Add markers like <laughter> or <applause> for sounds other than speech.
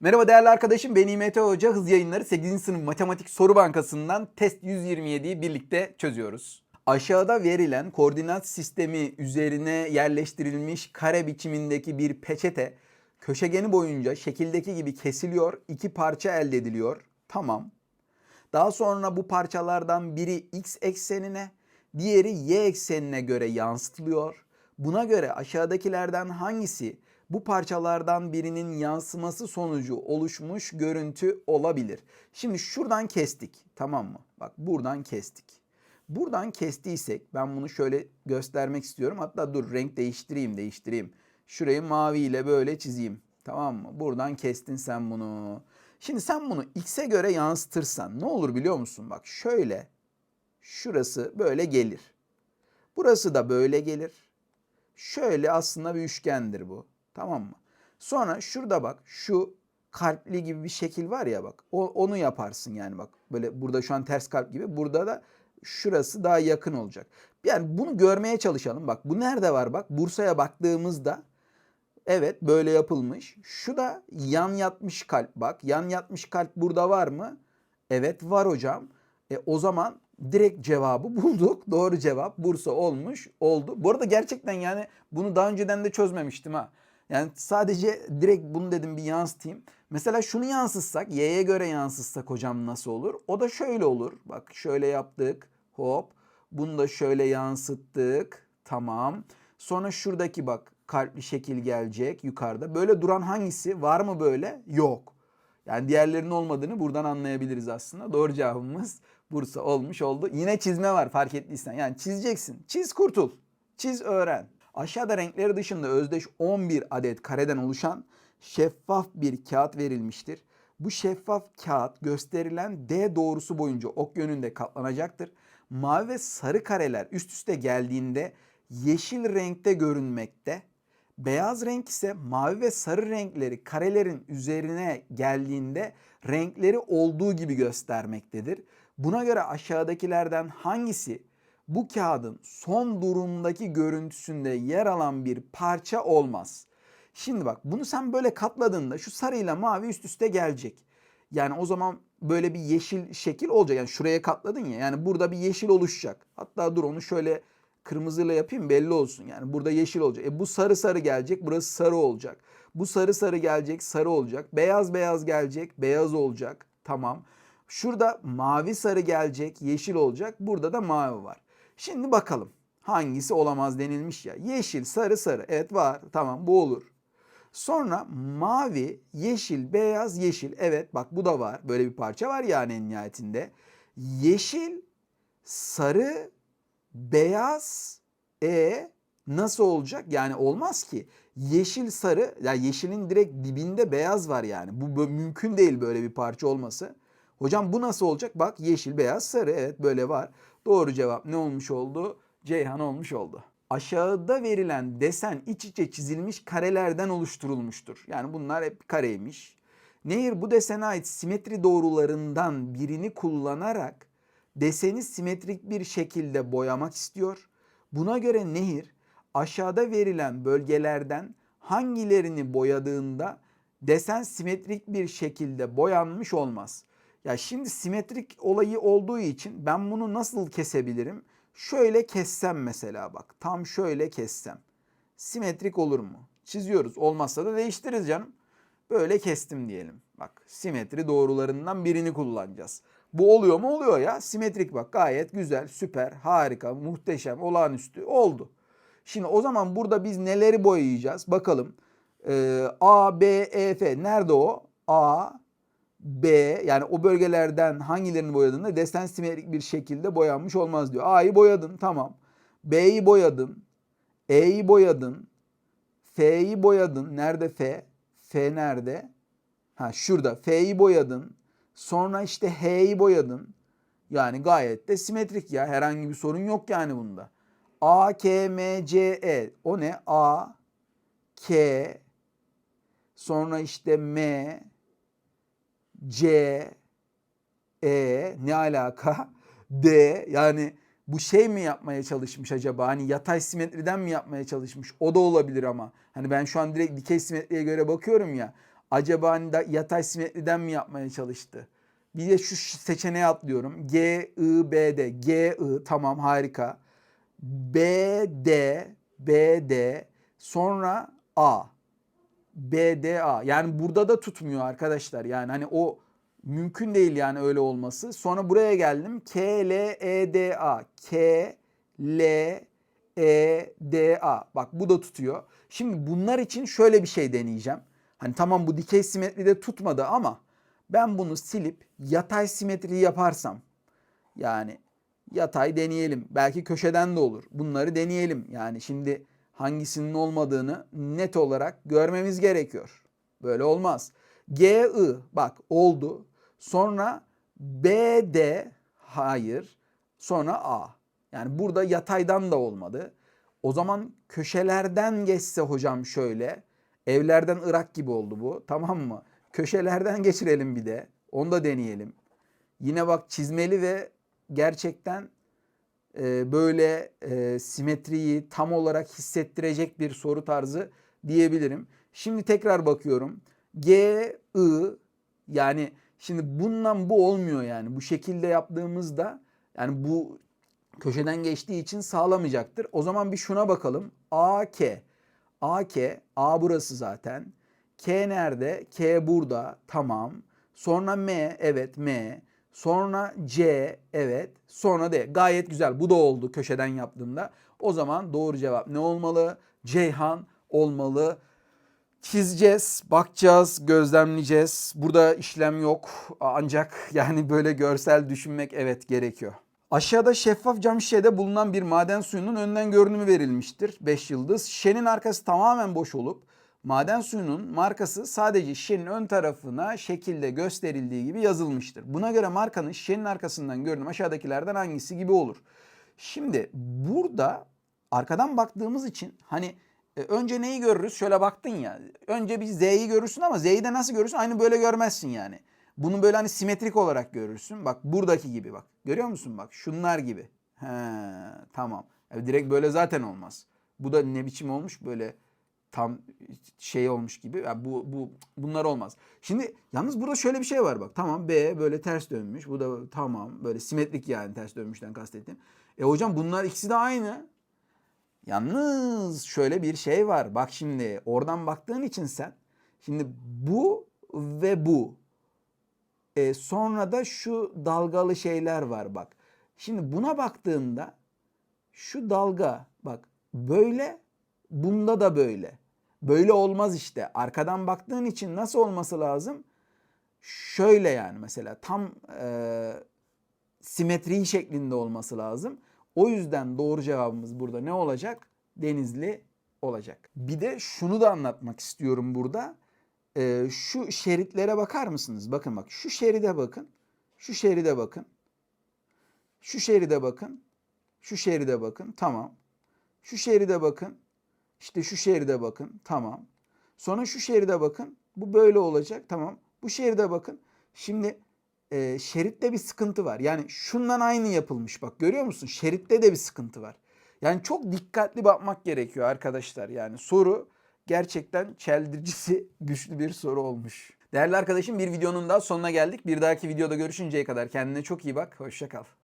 Merhaba değerli arkadaşım ben İMT Hoca Hız Yayınları 8. sınıf matematik soru bankasından test 127'yi birlikte çözüyoruz. Aşağıda verilen koordinat sistemi üzerine yerleştirilmiş kare biçimindeki bir peçete köşegeni boyunca şekildeki gibi kesiliyor, iki parça elde ediliyor. Tamam. Daha sonra bu parçalardan biri x eksenine, diğeri y eksenine göre yansıtılıyor. Buna göre aşağıdakilerden hangisi bu parçalardan birinin yansıması sonucu oluşmuş görüntü olabilir? Şimdi şuradan kestik tamam mı? Bak buradan kestik. Buradan kestiysek ben bunu şöyle göstermek istiyorum. Hatta dur renk değiştireyim değiştireyim. Şurayı mavi ile böyle çizeyim. Tamam mı? Buradan kestin sen bunu. Şimdi sen bunu x'e göre yansıtırsan ne olur biliyor musun? Bak şöyle şurası böyle gelir. Burası da böyle gelir. Şöyle aslında bir üçgendir bu. Tamam mı? Sonra şurada bak şu kalpli gibi bir şekil var ya bak. O, onu yaparsın yani bak. Böyle burada şu an ters kalp gibi. Burada da şurası daha yakın olacak. Yani bunu görmeye çalışalım. Bak bu nerede var bak. Bursa'ya baktığımızda evet böyle yapılmış. Şu da yan yatmış kalp bak. Yan yatmış kalp burada var mı? Evet var hocam. E, o zaman direkt cevabı <laughs> bulduk. Doğru cevap Bursa olmuş oldu. Bu arada gerçekten yani bunu daha önceden de çözmemiştim ha. Yani sadece direkt bunu dedim bir yansıtayım. Mesela şunu yansıtsak, y'ye göre yansıtsak hocam nasıl olur? O da şöyle olur. Bak şöyle yaptık. Hop. Bunu da şöyle yansıttık. Tamam. Sonra şuradaki bak kalpli şekil gelecek yukarıda. Böyle duran hangisi? Var mı böyle? Yok. Yani diğerlerinin olmadığını buradan anlayabiliriz aslında. Doğru cevabımız Bursa olmuş oldu. Yine çizme var fark ettiysen. Yani çizeceksin. Çiz kurtul. Çiz öğren. Aşağıda renkleri dışında özdeş 11 adet kareden oluşan şeffaf bir kağıt verilmiştir. Bu şeffaf kağıt gösterilen D doğrusu boyunca ok yönünde katlanacaktır. Mavi ve sarı kareler üst üste geldiğinde yeşil renkte görünmekte. Beyaz renk ise mavi ve sarı renkleri karelerin üzerine geldiğinde renkleri olduğu gibi göstermektedir. Buna göre aşağıdakilerden hangisi bu kağıdın son durumdaki görüntüsünde yer alan bir parça olmaz? Şimdi bak bunu sen böyle katladığında şu sarıyla mavi üst üste gelecek. Yani o zaman böyle bir yeşil şekil olacak. Yani şuraya katladın ya. Yani burada bir yeşil oluşacak. Hatta dur onu şöyle kırmızıyla yapayım belli olsun. Yani burada yeşil olacak. E bu sarı sarı gelecek. Burası sarı olacak. Bu sarı sarı gelecek. Sarı olacak. Beyaz beyaz gelecek. Beyaz olacak. Tamam. Şurada mavi sarı gelecek. Yeşil olacak. Burada da mavi var. Şimdi bakalım. Hangisi olamaz denilmiş ya. Yeşil, sarı, sarı. Evet var. Tamam bu olur. Sonra mavi, yeşil, beyaz, yeşil. Evet bak bu da var. Böyle bir parça var yani en nihayetinde. Yeşil, sarı, beyaz. E nasıl olacak? Yani olmaz ki. Yeşil, sarı. Ya yani yeşilin direkt dibinde beyaz var yani. Bu mümkün değil böyle bir parça olması. Hocam bu nasıl olacak? Bak yeşil, beyaz, sarı. Evet böyle var. Doğru cevap ne olmuş oldu? Ceyhan olmuş oldu. Aşağıda verilen desen iç içe çizilmiş karelerden oluşturulmuştur. Yani bunlar hep kareymiş. Nehir bu desene ait simetri doğrularından birini kullanarak deseni simetrik bir şekilde boyamak istiyor. Buna göre Nehir aşağıda verilen bölgelerden hangilerini boyadığında desen simetrik bir şekilde boyanmış olmaz. Ya şimdi simetrik olayı olduğu için ben bunu nasıl kesebilirim? Şöyle kessem mesela bak. Tam şöyle kessem. Simetrik olur mu? Çiziyoruz. Olmazsa da değiştiririz canım. Böyle kestim diyelim. Bak simetri doğrularından birini kullanacağız. Bu oluyor mu? Oluyor ya. Simetrik bak gayet güzel, süper, harika, muhteşem, olağanüstü oldu. Şimdi o zaman burada biz neleri boyayacağız? Bakalım. Ee, A, B, E, F. Nerede o? A, B yani o bölgelerden hangilerini boyadığında desen simetrik bir şekilde boyanmış olmaz diyor. A'yı boyadın tamam. B'yi boyadın. E'yi boyadın. F'yi boyadın. Nerede F? F nerede? Ha şurada. F'yi boyadın. Sonra işte H'yi boyadın. Yani gayet de simetrik ya. Herhangi bir sorun yok yani bunda. A, K, M, C, E. O ne? A, K, sonra işte M, C, E ne alaka? D yani bu şey mi yapmaya çalışmış acaba? Hani yatay simetriden mi yapmaya çalışmış? O da olabilir ama. Hani ben şu an direkt dikey simetriye göre bakıyorum ya. Acaba hani da yatay simetriden mi yapmaya çalıştı? Bir de şu seçeneğe atlıyorum. G, I, B, D. G, I tamam harika. B, D, B, D. Sonra A. B, D, A. Yani burada da tutmuyor arkadaşlar. Yani hani o mümkün değil yani öyle olması. Sonra buraya geldim. K, L, E, D, A. K, L, E, D, A. Bak bu da tutuyor. Şimdi bunlar için şöyle bir şey deneyeceğim. Hani tamam bu dikey simetride tutmadı ama ben bunu silip yatay simetri yaparsam yani yatay deneyelim. Belki köşeden de olur. Bunları deneyelim. Yani şimdi hangisinin olmadığını net olarak görmemiz gerekiyor. Böyle olmaz. G, I bak oldu. Sonra B, D hayır. Sonra A. Yani burada yataydan da olmadı. O zaman köşelerden geçse hocam şöyle. Evlerden Irak gibi oldu bu. Tamam mı? Köşelerden geçirelim bir de. Onu da deneyelim. Yine bak çizmeli ve gerçekten e, böyle e, simetriyi tam olarak hissettirecek bir soru tarzı diyebilirim. Şimdi tekrar bakıyorum. G, I yani şimdi bundan bu olmuyor yani. Bu şekilde yaptığımızda yani bu köşeden geçtiği için sağlamayacaktır. O zaman bir şuna bakalım. A, K. A, K. A burası zaten. K nerede? K burada. Tamam. Sonra M. Evet M. Sonra C. Evet. Sonra D. Gayet güzel. Bu da oldu köşeden yaptığımda. O zaman doğru cevap ne olmalı? Ceyhan olmalı. Çizeceğiz, bakacağız, gözlemleyeceğiz. Burada işlem yok. Ancak yani böyle görsel düşünmek evet gerekiyor. Aşağıda şeffaf cam şişede bulunan bir maden suyunun önden görünümü verilmiştir. 5 yıldız. Şişenin arkası tamamen boş olup maden suyunun markası sadece şişenin ön tarafına şekilde gösterildiği gibi yazılmıştır. Buna göre markanın şişenin arkasından görünüm aşağıdakilerden hangisi gibi olur? Şimdi burada arkadan baktığımız için hani e, önce neyi görürüz? Şöyle baktın ya. Önce bir Z'yi görürsün ama Z'yi de nasıl görürsün? Aynı böyle görmezsin yani. Bunu böyle hani simetrik olarak görürsün. Bak buradaki gibi bak. Görüyor musun bak? Şunlar gibi. He, tamam. E, direkt böyle zaten olmaz. Bu da ne biçim olmuş böyle tam şey olmuş gibi. Ya bu bu bunlar olmaz. Şimdi yalnız burada şöyle bir şey var bak. Tamam B böyle ters dönmüş. Bu da tamam böyle simetrik yani ters dönmüşten kastettim. E hocam bunlar ikisi de aynı. Yalnız şöyle bir şey var. Bak şimdi oradan baktığın için sen şimdi bu ve bu. E, sonra da şu dalgalı şeyler var bak. Şimdi buna baktığında şu dalga bak böyle bunda da böyle. Böyle olmaz işte. Arkadan baktığın için nasıl olması lazım? Şöyle yani mesela tam e, simetri şeklinde olması lazım. O yüzden doğru cevabımız burada ne olacak? Denizli olacak. Bir de şunu da anlatmak istiyorum burada. Ee, şu şeritlere bakar mısınız? Bakın bak şu şeride bakın. Şu şeride bakın. Şu şeride bakın. Şu şeride bakın. Tamam. Şu şeride bakın. İşte şu şeride bakın. Tamam. Sonra şu şeride bakın. Bu böyle olacak. Tamam. Bu şeride bakın. Şimdi e, şeritte bir sıkıntı var. Yani şundan aynı yapılmış bak görüyor musun? Şeritte de bir sıkıntı var. Yani çok dikkatli bakmak gerekiyor arkadaşlar. Yani soru gerçekten çeldiricisi <laughs> güçlü bir soru olmuş. Değerli arkadaşım bir videonun daha sonuna geldik. Bir dahaki videoda görüşünceye kadar kendine çok iyi bak. Hoşça kal.